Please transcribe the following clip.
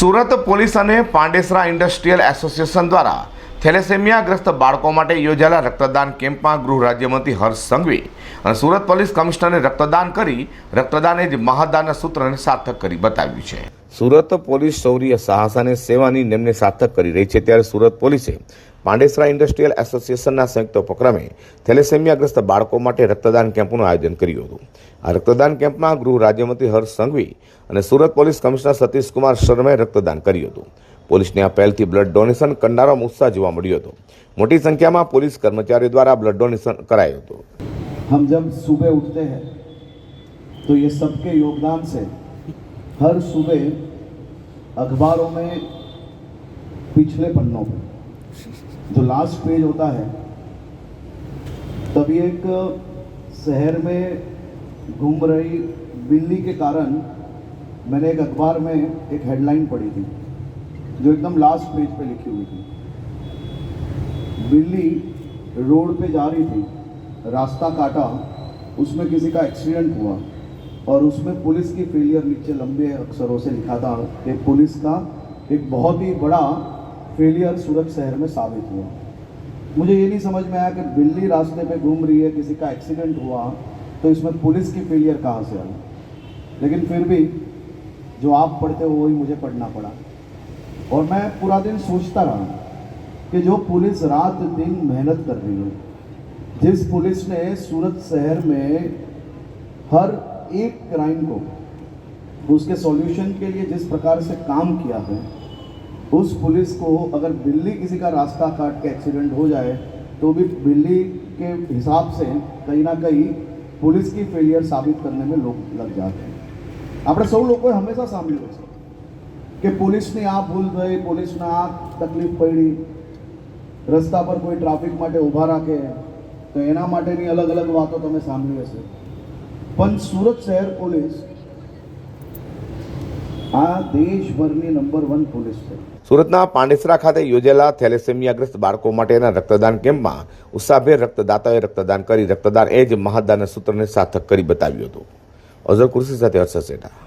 Surat police અને Pandesara industrial association દ્વારા થેલેસેમિયાગ્રસ્ત બાળકો માટે યોજાયેલા રક્તદાન કેમ્પમાં ગૃહ રાજ્યમંત્રી હર્ષ સંઘવી અને સુરત પોલીસ કમિશનરે રક્તદાન કરી રક્તદાન જ મહાદાનના સૂત્રને સાર્થક કરી બતાવ્યું છે. સુરત પોલીસ શૌર્ય, સાહસ અને સેવાની નેમને સાર્થક કરી રહી છે. ત્યારે સુરત પોલીસે પાંડેસરા ઇન્ડસ્ટ્રીયલ એસોસિએશનના સંયુક્ત ઉપક્રમે થેલેસેમિયાગ્રસ્ત બાળકો માટે રક્તદાન કેમ્પનું આયોજન કર્યું હતું આ રક્તદાન કેમ્પમાં ગૃહ રાજ્યમંત્રી હર્ષ સંઘવી અને સુરત પોલીસ કમિશનર સતીશકુમાર શર્માએ રક્તદાન કર્યું હતું પોલીસની આ પહેલથી બ્લડ ડોનેશન કરનારામાં ઉત્સાહ જોવા મળ્યો હતો મોટી સંખ્યામાં પોલીસ કર્મચારીઓ દ્વારા બ્લડ ડોનેશન કરાયું હતું हम जब सुबह उठते हैं तो ये सबके योगदान से हर सुबह अखबारों में पिछले पन्नों पे जो लास्ट पेज होता है, तभी एक, शहर में घूम रही बिल्ली के कारण मैंने एक अखबार में एक हेडलाइन पढ़ी थी, जो एकदम लास्ट पेज पे लिखी हुई थी। बिल्ली रोड पे जा रही थी, रास्ता काटा, उसमें किसी का एक्सीडेंट हुआ और उसमें पुलिस की फेलियर नीचे लंबे अक्षरों से लिखा था। कि पुलिस का एक बहुत ही बड़ा फेलियर सूरत शहर में साबित हुआ। मुझे ये नहीं समझ में आया कि बिल्ली रास्ते पे घूम रही है, किसी का एक्सीडेंट हुआ तो इसमें पुलिस की फेलियर कहाँ से आई? लेकिन फिर भी जो आप पढ़ते हो, वही मुझे पढ़ना पड़ा। और मैं पूरा दिन सोचता रहा कि जो पुलिस रात दिन मेहनत कर रही है, जिस पुलिस ने सूरत शहर में हर एक क्राइम को, उसके सॉल्यूशन के लिए जिस प्रकार से काम किया है उस पुलिस को अगर बिल्ली किसी का रास्ता काट के एक्सीडेंट हो जाए तो भी बिल्ली के हिसाब से कहीं ना कहीं पुलिस की फेलियर साबित करने में लोग लग जाते हैं આપણે સૌ લોકોએ હંમેશા સાંભળ્યું છે કે પોલીસની આ ભૂલ થઈ પોલીસને આ તકલીફ પડી રસ્તા પર કોઈ ટ્રાફિક માટે ઊભા રાખે તો એના માટેની અલગ અલગ વાતો તમે સાંભળી હશે પણ સુરત શહેર પોલીસ આ દેશભરની નંબર વન પોલીસ છે. સુરતના પાંડેસરા ખાતે યોજેલા થેલેસેમિયાગ્રસ્ત બાળકો માટેના રક્તદાન કેમ્પમાં ઉત્સાહભેર રક્તદાતાઓએ રક્તદાન કરી રક્તદાન એ જ મહાદાન સૂત્રને સાર્થક કરી બતાવ્યું હતું. અઝર કુર્સી સાથે હર્ષદ સેઠા.